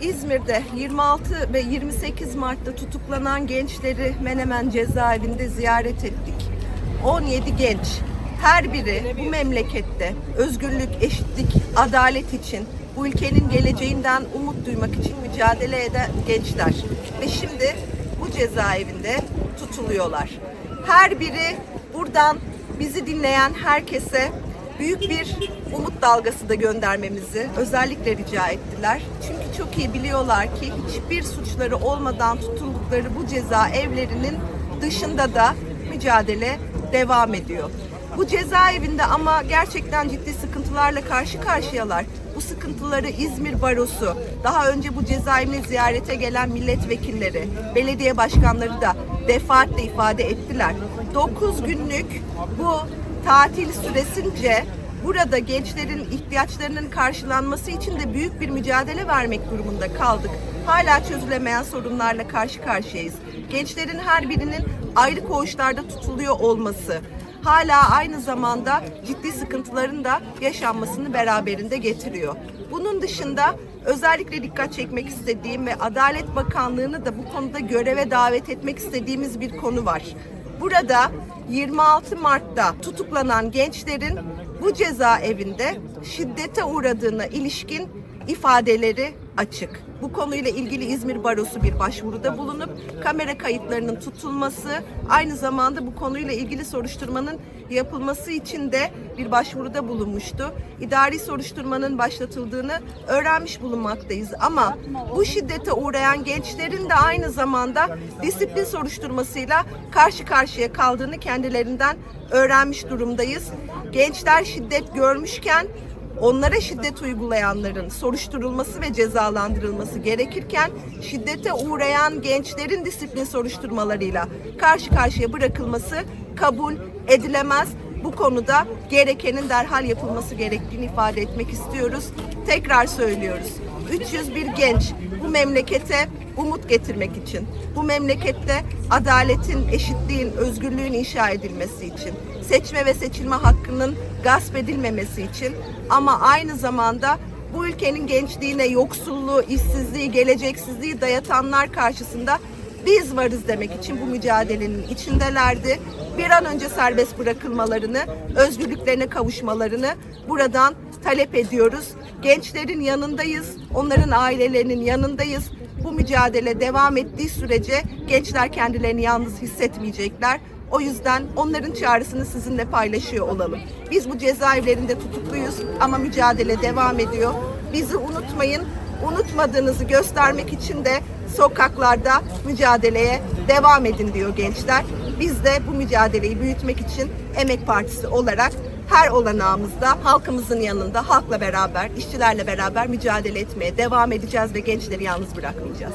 İzmir'de 26 ve 28 Mart'ta tutuklanan gençleri Menemen cezaevinde ziyaret ettik. 17 genç, her biri bu memlekette özgürlük, eşitlik, adalet için, bu ülkenin geleceğinden umut duymak için mücadele eden gençler. Ve şimdi bu cezaevinde tutuluyorlar. Her biri buradan bizi dinleyen herkese büyük bir umut dalgası da göndermemizi özellikle rica ettiler. Çünkü çok iyi biliyorlar ki hiçbir suçları olmadan tutuldukları bu cezaevlerinin dışında da mücadele devam ediyor. Bu cezaevinde ama gerçekten ciddi sıkıntılarla karşı karşıyalar. Bu sıkıntıları İzmir Barosu, daha önce bu cezaevine ziyarete gelen milletvekilleri, belediye başkanları da defaatle ifade ettiler. 9 günlük bu tatil süresince burada gençlerin ihtiyaçlarının karşılanması için de büyük bir mücadele vermek durumunda kaldık. Hala çözülemeyen sorunlarla karşı karşıyayız. Gençlerin her birinin ayrı koğuşlarda tutuluyor olması, hala aynı zamanda ciddi sıkıntıların da yaşanmasını beraberinde getiriyor. Bunun dışında özellikle dikkat çekmek istediğim ve Adalet Bakanlığı'nı da bu konuda göreve davet etmek istediğimiz bir konu var. Burada 26 Mart'ta tutuklanan gençlerin bu cezaevinde şiddete uğradığına ilişkin ifadeleri açık. Bu konuyla ilgili İzmir Barosu bir başvuruda bulunup kamera kayıtlarının tutulması, aynı zamanda bu konuyla ilgili soruşturmanın yapılması için de bir başvuruda bulunmuştu. İdari soruşturmanın başlatıldığını öğrenmiş bulunmaktayız ama bu şiddete uğrayan gençlerin de aynı zamanda disiplin soruşturmasıyla karşı karşıya kaldığını kendilerinden öğrenmiş durumdayız. Gençler şiddet görmüşken onlara şiddet uygulayanların soruşturulması ve cezalandırılması gerekirken şiddete uğrayan gençlerin disiplin soruşturmalarıyla karşı karşıya bırakılması kabul edilemez. Bu konuda gerekenin derhal yapılması gerektiğini ifade etmek istiyoruz. Tekrar söylüyoruz. 301 genç bu memlekete umut getirmek için, bu memlekette adaletin, eşitliğin, özgürlüğün inşa edilmesi için, seçme ve seçilme hakkının gasp edilmemesi için ama aynı zamanda bu ülkenin gençliğine yoksulluğu, işsizliği, geleceksizliği dayatanlar karşısında biz varız demek için bu mücadelenin içindelerdi. Bir an önce serbest bırakılmalarını, özgürlüklerine kavuşmalarını buradan talep ediyoruz. Gençlerin yanındayız, onların ailelerinin yanındayız. Bu mücadele devam ettiği sürece gençler kendilerini yalnız hissetmeyecekler. O yüzden onların çağrısını sizinle paylaşıyor olalım. Biz bu cezaevlerinde tutukluyuz ama mücadele devam ediyor. Bizi unutmayın. Unutmadığınızı göstermek için de sokaklarda mücadeleye devam edin diyor gençler. Biz de bu mücadeleyi büyütmek için Emek Partisi olarak her olanağımızda halkımızın yanında, halkla beraber, işçilerle beraber mücadele etmeye devam edeceğiz ve gençleri yalnız bırakmayacağız.